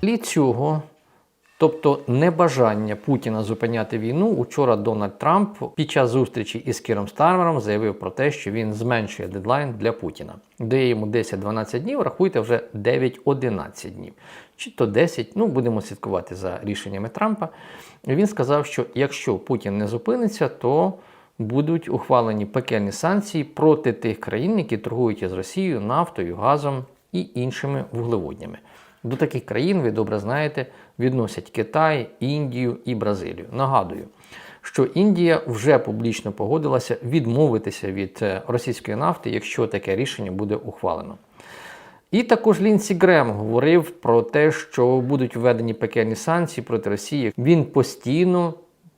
Тлі цього, тобто небажання Путіна зупиняти війну, учора Дональд Трамп під час зустрічі із Кіром Стармером заявив про те, що він зменшує дедлайн для Путіна. Дає йому 10-12 днів, рахуйте вже 9-11 днів. Чи то 10, ну будемо слідкувати за рішеннями Трампа. Він сказав, що якщо Путін не зупиниться, то будуть ухвалені пекельні санкції проти тих країн, які торгують із Росією нафтою, газом і іншими вуглеводнями. До таких країн, ви добре знаєте, відносять Китай, Індію і Бразилію. Нагадую, що Індія вже публічно погодилася відмовитися від е, російської нафти, якщо таке рішення буде ухвалено. І також Лінсі Грем говорив про те, що будуть введені пекельні санкції проти Росії. Він постійно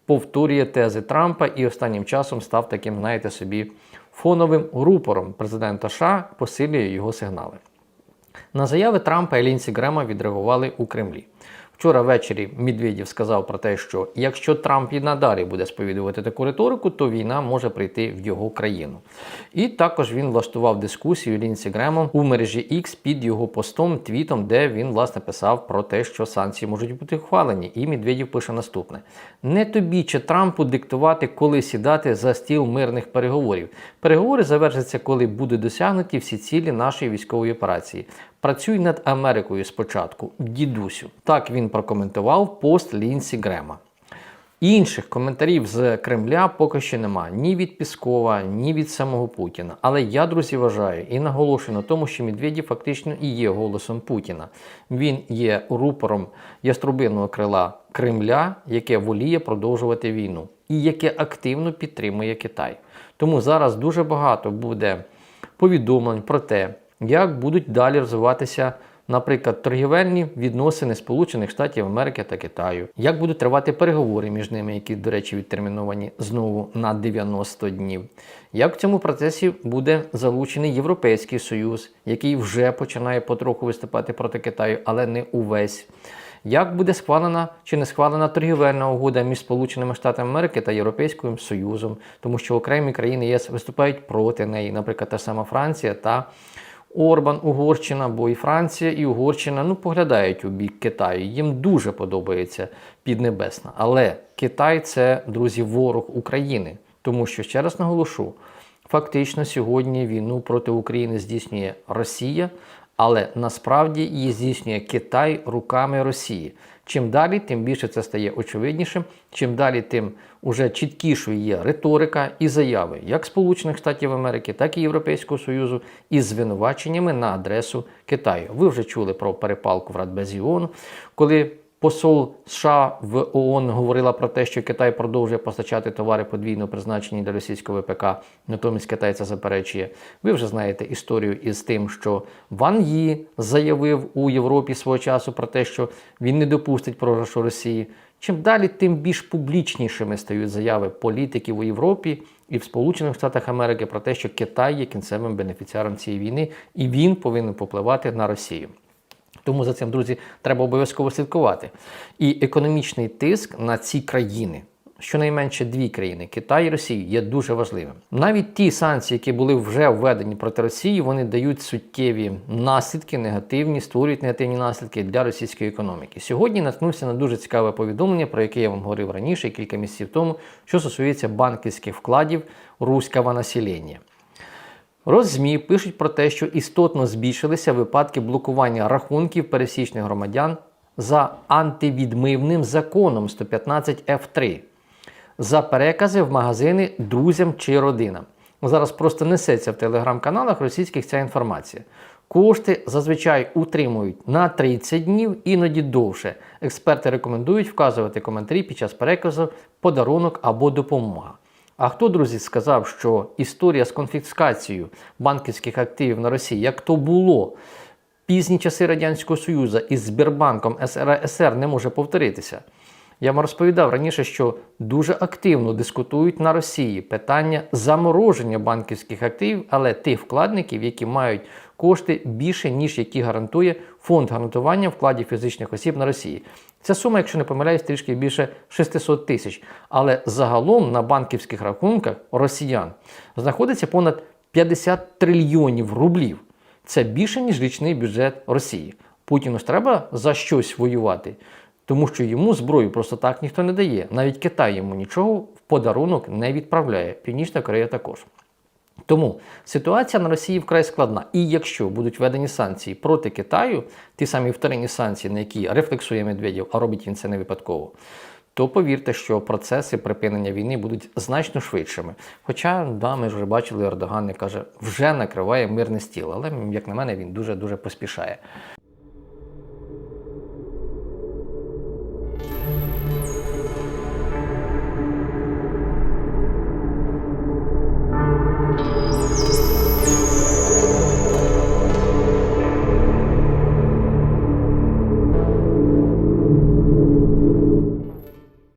повторює тези Трампа і останнім часом став таким, знаєте собі, фоновим рупором президента США, посилює його сигнали. На заяви Трампа і Лінсі Грема відреагували у Кремлі. Вчора ввечері Медведєв сказав про те, що якщо Трамп і надалі буде сповідувати таку риторику, то війна може прийти в його країну. І також він влаштував дискусію Лінсі Гремом у мережі X під його постом, твітом, де він власне писав про те, що санкції можуть бути ухвалені. І Медведєв пише наступне: не тобі чи Трампу диктувати, коли сідати за стіл мирних переговорів. Переговори завершаться, коли будуть досягнуті всі цілі нашої військової операції. Працюй над Америкою спочатку, дідусю. Так він прокоментував пост Лінсі Грема. Інших коментарів з Кремля поки що немає ні від Піскова, ні від самого Путіна. Але я, друзі, вважаю і наголошую на тому, що Медведєв фактично і є голосом Путіна. Він є рупором яструбинного крила Кремля, яке воліє продовжувати війну і яке активно підтримує Китай. Тому зараз дуже багато буде повідомлень про те, як будуть далі розвиватися, наприклад, торгівельні відносини Сполучених Штатів Америки та Китаю, як будуть тривати переговори між ними, які, до речі, відтерміновані знову на 90 днів. Як в цьому процесі буде залучений Європейський Союз, який вже починає потроху виступати проти Китаю, але не увесь. Як буде схвалена чи не схвалена торгівельна угода між Сполученими Штатами Америки та Європейським Союзом, тому що окремі країни ЄС виступають проти неї, наприклад, та сама Франція та Орбан, Угорщина, бо і Франція, і Угорщина ну, поглядають у бік Китаю. Їм дуже подобається Піднебесна. Але Китай це, друзі, ворог України. Тому що, ще раз наголошу, фактично сьогодні війну проти України здійснює Росія, але насправді її здійснює Китай руками Росії. Чим далі, тим більше це стає очевиднішим. Чим далі, тим уже чіткішою є риторика і заяви як Сполучених Штатів Америки, так і Європейського Союзу із звинуваченнями на адресу Китаю. Ви вже чули про перепалку в Радбезі ООН, коли Посол США в ООН говорила про те, що Китай продовжує постачати товари подвійного призначення для російського ВПК, натомість Китай це заперечує. Ви вже знаєте історію із тим, що Ван Ї заявив у Європі свого часу про те, що він не допустить програшу Росії. Чим далі, тим більш публічнішими стають заяви політиків у Європі і в Сполучених Штатах Америки про те, що Китай є кінцевим бенефіціаром цієї війни, і він повинен попливати на Росію. Тому за цим, друзі, треба обов'язково слідкувати. І економічний тиск на ці країни, щонайменше дві країни Китай і Росія, є дуже важливим. Навіть ті санкції, які були вже введені проти Росії, вони дають суттєві наслідки, негативні, створюють негативні наслідки для російської економіки. Сьогодні наткнувся на дуже цікаве повідомлення, про яке я вам говорив раніше, кілька місяців тому, що стосується банківських вкладів руського населення. Роззмі пишуть про те, що істотно збільшилися випадки блокування рахунків пересічних громадян за антивідмивним законом 115 F3 за перекази в магазини друзям чи родинам. Зараз просто несеться в телеграм-каналах російських ця інформація. Кошти зазвичай утримують на 30 днів, іноді довше. Експерти рекомендують вказувати коментарі під час переказу, подарунок або допомога. А хто, друзі, сказав, що історія з конфіскацією банківських активів на Росії, як то було пізні часи Радянського Союзу із Збірбанком СРСР не може повторитися? Я вам розповідав раніше, що дуже активно дискутують на Росії питання замороження банківських активів, але тих вкладників, які мають кошти більше, ніж які гарантує фонд гарантування вкладів фізичних осіб на Росії. Ця сума, якщо не помиляюсь, трішки більше 600 тисяч. Але загалом на банківських рахунках росіян знаходиться понад 50 трильйонів рублів. Це більше, ніж річний бюджет Росії. Путіну ж треба за щось воювати, тому що йому зброю просто так ніхто не дає. Навіть Китай йому нічого в подарунок не відправляє. Північна Корея також. Тому ситуація на Росії вкрай складна. І якщо будуть введені санкції проти Китаю, ті самі вторинні санкції, на які рефлексує Медведєв, а робить він це не випадково, то повірте, що процеси припинення війни будуть значно швидшими. Хоча, да, ми вже бачили, Ердоган не каже, вже накриває мирне стіл, але як на мене, він дуже дуже поспішає.